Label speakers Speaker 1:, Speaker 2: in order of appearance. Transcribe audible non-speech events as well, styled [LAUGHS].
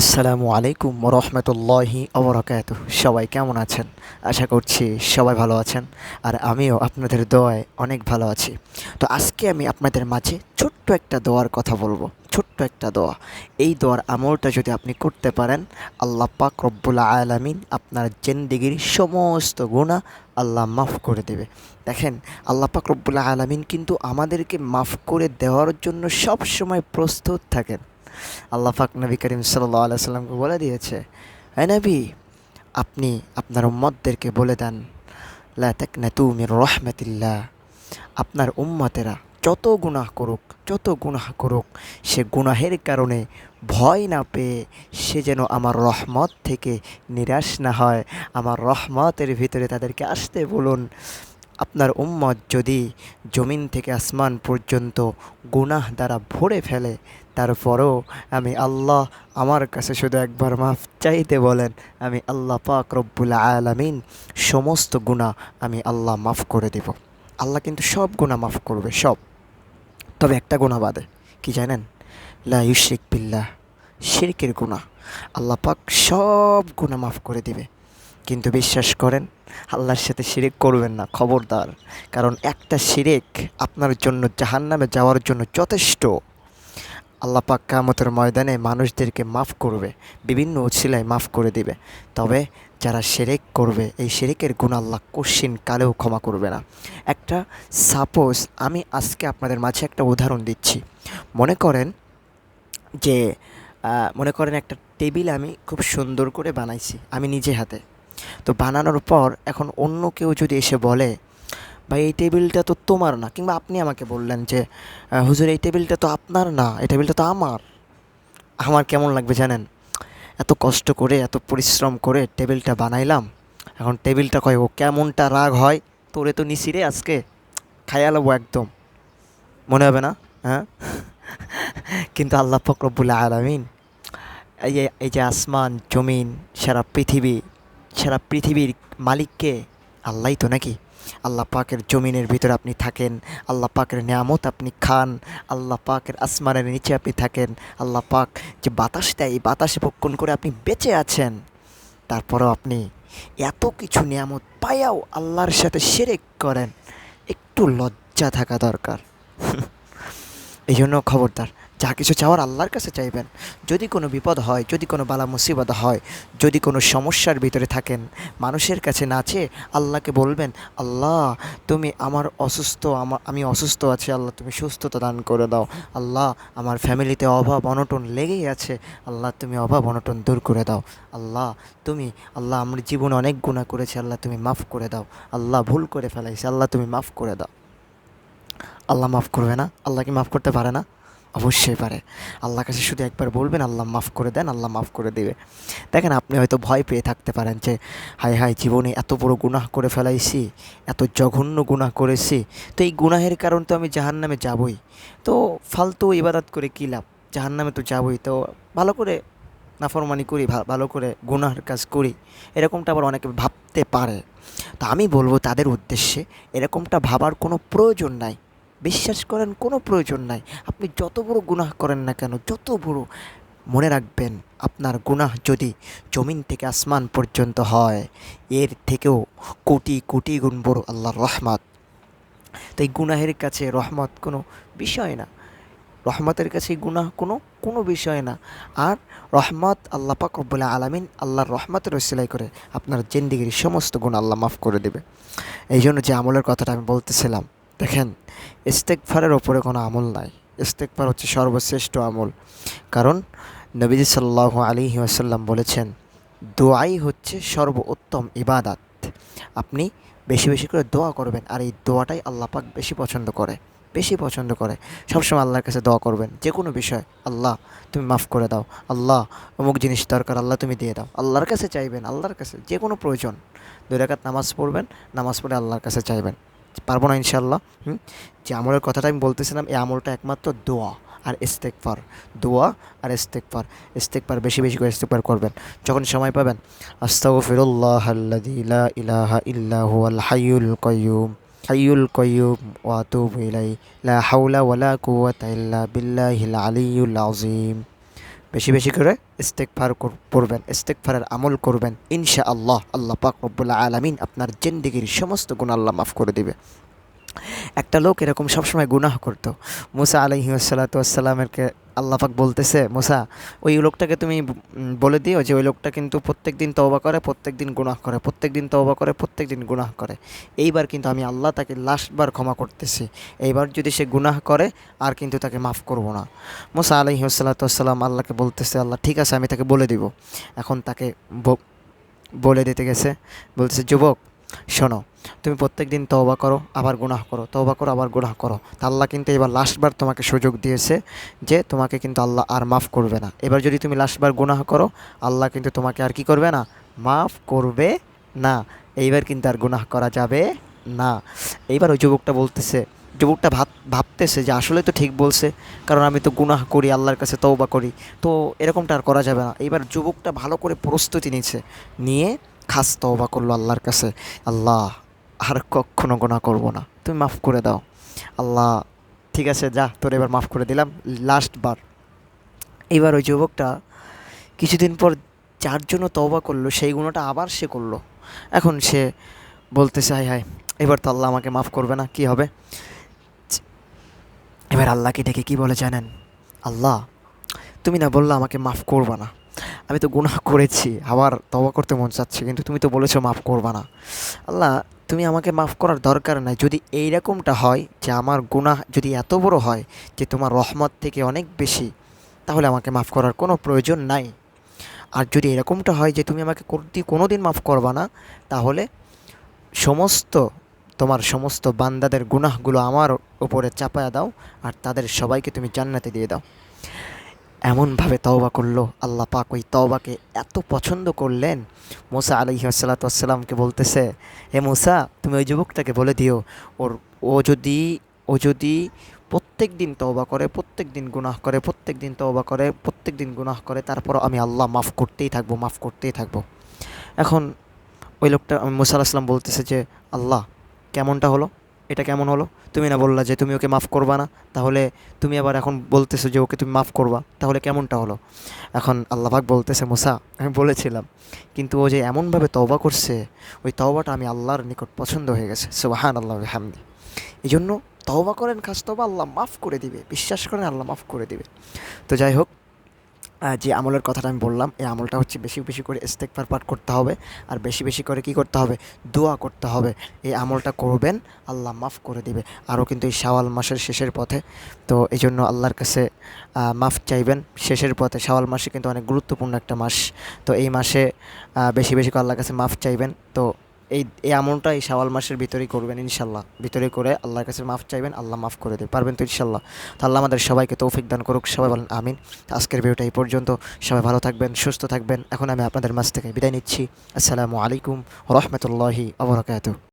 Speaker 1: আসসালামু আলাইকুম রহমতুল্লাহি অবরাকাত সবাই কেমন আছেন? আশা করছি সবাই ভালো আছেন আর আমিও আপনাদের দোয়ায় অনেক ভালো আছি। তো আজকে আমি আপনাদের মাঝে ছোট্ট একটা দোয়ার কথা বলব, ছোট্ট একটা দোয়া। এই দোয়ার আমলটা যদি আপনি করতে পারেন, আল্লাহ পাক রব্বুল আলামিন আপনার জেন্দিগির সমস্ত গুণা আল্লাহ মাফ করে দেবে। দেখেন, আল্লাহ পাক রব্বুল আলামিন কিন্তু আমাদেরকে মাফ করে দেওয়ার জন্য সব সময় প্রস্তুত থাকেন। আল্লাহ পাক নবী করিম সাল্লাহ আল্লাহ সাল্লামকে বলে দিয়েছে হ্যাঁ আপনি আপনার উম্মতদেরকে বলে দেন, লা তাকনা তুমির রহমতিল্লাহ আপনার উম্মতেরা যত গুনাহ করুক, যত গুনাহ করুক, সে গুনাহের কারণে ভয় না পেয়ে সে যেন আমার রহমত থেকে নিরাশ না হয়, আমার রহমতের ভিতরে তাদেরকে আসতে বলুন। আপনার উম্মত যদি জমিন থেকে আসমান পর্যন্ত গুনাহ দ্বারা ভরে ফেলে তারপরেও আমি আল্লাহ আমার কাছে শুধু একবার মাফ চাইতে বলেন, আমি আল্লাহ পাক রব্বুল আলামিন সমস্ত গুণা আমি আল্লাহ মাফ করে দেব। আল্লাহ কিন্তু সব গুণা মাফ করবে, সব। তবে একটা গুণা বাদে, কি জানেন? লা ইউশরিক বিল্লাহ, শিরকের গুণা আল্লাহ পাক সব গুণা মাফ করে দিবে। কিন্তু বিশ্বাস করেন, আল্লাহর সাথে শিরেক করবেন না, খবরদার। কারণ একটা শিরেক আপনার জন্য জাহান্নামে যাওয়ার জন্য যথেষ্ট। আল্লাহ পাক কামতের ময়দানে মানুষদেরকে মাফ করবে, বিভিন্ন উছিলায় মাফ করে দিবে। তবে যারা সেরেক করবে, এই সেরেকের গুণ আল্লাহ কোশ্চিন কালেও ক্ষমা করবে না। একটা সাপোজ আমি আজকে আপনাদের মাঝে একটা উদাহরণ দিচ্ছি। মনে করেন যে মনে করেন একটা টেবিল আমি খুব সুন্দর করে বানাইছি, আমি নিজে হাতে। তো বানানোর পর এখন অন্য কেউ যদি এসে বলে ভাই, এই টেবিলটা তো তোমার না। কিংবা আপনি আমাকে বললেন যে হুজুর, এই টেবিলটা তো আপনার না, এই টেবিলটা তো আমার। আমার কেমন লাগবে জানেন? এত কষ্ট করে, এত পরিশ্রম করে টেবিলটা বানাইলাম। এখন টেবিলটা কয়, ও কেমনটা রাগ হয়? তোরে তো নিছি রে আজকে। খাইয়া লবো একদম। মনে হবে না? হ্যাঁ? [LAUGHS] কিন্তু আল্লাহ ফকরবুল আলমিন এই যে আসমান, জমিন, সারা পৃথিবী, সারা পৃথিবীর মালিককে আল্লাহই তো নাকি? আল্লাহ পাকের জমিনের ভিতরে আপনি থাকেন, আল্লাহ পাকের নিয়ামত আপনি খান, আল্লাহ পাকের আসমানের নিচে আপনি থাকেন, আল্লাহ পাক যে বাতাস দেয়, এই বাতাসে ভক্ষণ করে আপনি বেঁচে আছেন। তারপরেও আপনি এত কিছু নিয়ামত পায়াও আল্লাহর সাথে সেরেক করেন, একটু লজ্জা থাকা দরকার। [LAUGHS] এই জন্য খবরদার যা কিছু চাওয়ার আল্লাহর কাছে চাইবেন। যদি কোনো বিপদ হয়, যদি কোনো বালা মুসিবত হয়, যদি কোনো সমস্যার ভিতরে থাকেন, মানুষের কাছে না চেয়ে আল্লাহকে বলবেন, আল্লাহ, তুমি আমার অসুস্থ আমার আমি অসুস্থ আছি, আল্লাহ, তুমি সুস্থতা দান করে দাও। আল্লাহ, আমার ফ্যামিলিতে অভাব, অনটন লেগেই আছে। আল্লাহ, তুমি অভাব, অনটন দূর করে দাও। আল্লাহ, তুমি, আল্লাহ, আমার জীবনে অনেক গুণা করেছি, আল্লাহ, তুমি মাফ করে দাও। আল্লাহ, ভুল করে ফেলাইছে, আল্লাহ, তুমি মাফ করে দাও। আল্লাহ মাফ করবে না? আল্লাহ কি মাফ করতে পারে না? অবশ্যই পারে। আল্লাহ কাছে শুধু একবার বলবেন, আল্লাহ মাফ করে দেন, আল্লাহ মাফ করে দেবে। দেখেন, আপনি হয়তো ভয় পেয়ে থাকতে পারেন যে হাই হাই জীবনে এত বড় গুনাহ করে ফেলাইছি, এত জঘন্য গুনাহ করেছি। তো এই গুনাহের কারণ তো আমি জাহান নামে যাবই। তো ফালতু ইবাদত করে কী লাভ? জাহান নামে তো যাবই। তো ভালো করে নাফরমানি করি ভালো করে গুনাহের কাজ করি। এরকমটা আবার অনেকে ভাবতে পারে। তো আমি বলব, তাদের উদ্দেশ্যে এরকমটা ভাবার কোনো প্রয়োজন নাই। বিশ্বাস করেন কোনো প্রয়োজন নাই। আপনি যত বড় গুনাহ করেন না কেন, যত বড় মনে রাখবেন, আপনার গুনাহ যদি জমিন থেকে আসমান পর্যন্ত হয়, এর থেকেও কোটি কোটি গুণ বড় আল্লাহর রহমত। তাই গুনাহের কাছে রহমত কোনো বিষয় না। রহমতের কাছে গুনাহ কোনো কোনো বিষয় না। আর রহমত আল্লাহ পাক রব্বুল আলামিন আল্লাহর রহমতের সেলাই করে আপনার জিন্দিগির সমস্ত গুণ আল্লাহ মাফ করে দেবে। এই জন্য যে আমলের কথাটা আমি বলতেছিলাম দেখেন ইস্তেকফারের ওপরে কোনো আমল নাই। ইস্তেকফার হচ্ছে সর্বশ্রেষ্ঠ আমল। কারণ নবীজি সাল্লাহ আলী ওয়াসাল্লাম বলেছেন, দোয়াই হচ্ছে সর্বোত্তম ইবাদাত। আপনি বেশি বেশি করে দোয়া করবেন আর এই দোয়াটাই আল্লাহ পাক বেশি পছন্দ করে, বেশি পছন্দ করে। সবসময় আল্লাহর কাছে দোয়া করবেন, যে কোনো বিষয়। আল্লাহ, তুমি মাফ করে দাও। আল্লাহ, অমুক জিনিস দরকার, আল্লাহ তুমি দিয়ে দাও। আল্লাহর কাছে চাইবেন, আল্লাহর কাছে, যে কোনো প্রয়োজন। দুই রাকাত নামাজ পড়বেন, নামাজ পড়ে আল্লাহর কাছে চাইবেন। পারব না ইনশাল্লাহ হুম? যে আমলের কথাটা আমি বলতেছিলাম, এই আমলটা একমাত্র দোয়া আর ইস্তেকফার দোয়া আর ইস্তেকফার ইস্তেকফার বেশি বেশি করে ইস্তেকফার করবেন। যখন সময় পাবেন আস্তাগফিরুল্লাহ আল্লাযী ইলাহা ইল্লা হুয়াল হাইয়ুল কাইয়্যুম হাইয়ুল কাইয়্যুম ওয়া আতুবু ইলাইহি। লা হাওলা ওয়ালা কুওয়াতা ইল্লা বিল্লাহিল আলিয়্যুল আযীম। বেশি বেশি করে ইস্তেকফার কর- করবেন স্টেক ফারের আমল করবেন। ইনশা আল্লাহ আল্লাহ পাক রব্বুল্লাহ আলমিন আপনার জেন্দিগির সমস্ত গুণ আল্লাহ মাফ করে দিবে। একটা লোক এরকম সবসময় গুনাহ করতো। মুসা আলহি সাল্লাতামেরকে আল্লাহ পাক বলতেছে, মুসা, ওই লোকটাকে তুমি বলে দিও যে ওই লোকটা কিন্তু প্রত্যেক দিন তওবা করে প্রত্যেক দিন গুনাহ করে প্রত্যেক দিন তওবা করে প্রত্যেক দিন গুনাহ করে। এইবার কিন্তু আমি আল্লাহ তাকে লাস্টবার ক্ষমা করতেছি। এইবার যদি সে গুনাহ করে, আর কিন্তু তাকে মাফ করব না। মুসা আলহি সাল্লাতাম আল্লাহকে বলতেছে, আল্লাহ, ঠিক আছে, আমি তাকে বলে দিব। এখন তাকে বলে দিতে গেছে। বলতেছে, যুবক শোনো, তুমি প্রত্যেক দিন তওবা করো, আবার গুনাহ করো, তওবা করো, আবার গুনাহ করো। তা আল্লাহ কিন্তু এবার লাস্টবার তোমাকে সুযোগ দিয়েছে যে তোমাকে কিন্তু আল্লাহ আর মাফ করবে না। এবার যদি তুমি লাস্টবার গুনাহ করো, আল্লাহ কিন্তু তোমাকে আর কি করবে না? মাফ করবে না। এইবার কিন্তু আর গুনাহ করা যাবে না। এইবার ওই যুবকটা বলতেছে, যুবকটা ভাব, ভাবতেছে যে আসলে তো ঠিক বলছে, কারণ আমি তো গুনাহ করি, আল্লাহর কাছে তওবা করি। তো এরকমটা আর করা যাবে না। এইবার যুবকটা ভালো করে প্রস্তুতি নিচ্ছে নিয়ে খাস তওবা করল আল্লাহর কাছে, আল্লাহ আর কখনো গোনা করব না। তুমি মাফ করে দাও। আল্লাহ, ঠিক আছে, যা, তোর এবার মাফ করে দিলাম। লাস্ট বার। এবার ওই যুবকটা কিছুদিন পর যার জন্য তওবা করল, সেই গুণটা আবার সে করল। এখন সে বলতেছে হাই হাই এবার তো আল্লাহ আমাকে মাফ করবে না, কি হবে? এবার আল্লাহকে ডেকে কি বলে জানেন? আল্লাহ, তুমি না বললে আমাকে মাফ করবা না। আমি তো গুনাহ করেছি আবার তবা করতে মন চাচ্ছে, কিন্তু তুমি তো বলেছ মাফ করবা না। আল্লাহ, তুমি আমাকে মাফ করার দরকার নাই। যদি এই রকমটা হয় যে আমার গুনাহ যদি এত বড় হয় যে তোমার রহমত থেকে অনেক বেশি, তাহলে আমাকে মাফ করার কোনো প্রয়োজন নাই। আর যদি এরকমটা হয় যে তুমি আমাকে কোনোদিন কোনো দিন মাফ করবা না, তাহলে সমস্ত, তোমার সমস্ত বান্দাদের গুনাহগুলো আমার উপরে চাপায়া দাও, আর তাদের সবাইকে তুমি জান্নাতে দিয়ে দাও। এমনভাবে তওবা করল। আল্লাহ পাক ওই তওবাকে এত পছন্দ করলেন। মোসা আলহি আসসালাতামকে বলতেছে, হে মোসা, তুমি ওই যুবকটাকে বলে দিও। ওর, ও যদি ও যদি প্রত্যেক দিন তওবা করে, প্রত্যেক দিন গুনাহ করে, প্রত্যেক দিন তওবা করে, প্রত্যেক দিন গুনাহ করে তারপর আমি আল্লাহ মাফ করতেই থাকব, মাফ করতেই থাকব। এখন ওই লোকটা, মুসা আলাহিসাম বলতেছে যে, আল্লাহ, কেমনটা হলো? এটা কেমন হলো? তুমি না বললা যে তুমি ওকে মাফ করবা না। তাহলে তুমি আবার এখন বলতেছো যে ওকে তুমি মাফ করবা। তাহলে কেমনটা হলো? এখন আল্লাহবাক বলতেছে, মুসা, আমি বলেছিলাম। কিন্তু ও যে এমনভাবে তওবা করছে, ওই তওবাটা আমি আল্লাহর নিকট পছন্দ হয়ে গেছে। সুবাহান আল্লাহ হামদি এই জন্য তওবা করেন, খাস তবা আল্লাহ মাফ করে দিবে। বিশ্বাস করেন, আল্লাহ মাফ করে দিবে। তো যাই হোক যে আমলের কথাটা আমি বললাম, এই আমলটা হচ্ছে বেশি বেশি করে ইস্তেকবার পাঠ করতে হবে আর বেশি বেশি করে কি করতে হবে? দোয়া করতে হবে। এই আমলটা করবেন, আল্লাহ মাফ করে দিবে। আরও কিন্তু এই শাওয়াল মাসের শেষের পথে। তো এই জন্য আল্লাহর কাছে মাফ চাইবেন। শেষের পথে, শাওয়াল মাসে কিন্তু অনেক গুরুত্বপূর্ণ একটা মাস। তো এই মাসে বেশি বেশি করে আল্লাহর কাছে মাফ চাইবেন। তো এই এই আমলটা এই শাওয়াল মাসের ভিতরেই করবেন ইনশাল্লাহ। ভিতরে করে আল্লাহর কাছে মাফ চাইবেন, আল্লাহ মাফ করে দেবে পারবেন তো ইনশাল্লাহ। তো আল্লাহ আমাদের সবাইকে তৌফিক দান করুক, সবাই বলেন আমিন। আজকের ভিডিওটা এই পর্যন্ত। সবাই ভালো থাকবেন, সুস্থ থাকবেন। এখন আমি আপনাদের মাছ থেকে বিদায় নিচ্ছি। আসসালামু আলাইকুম রহমতুল্লাহি আবরকাত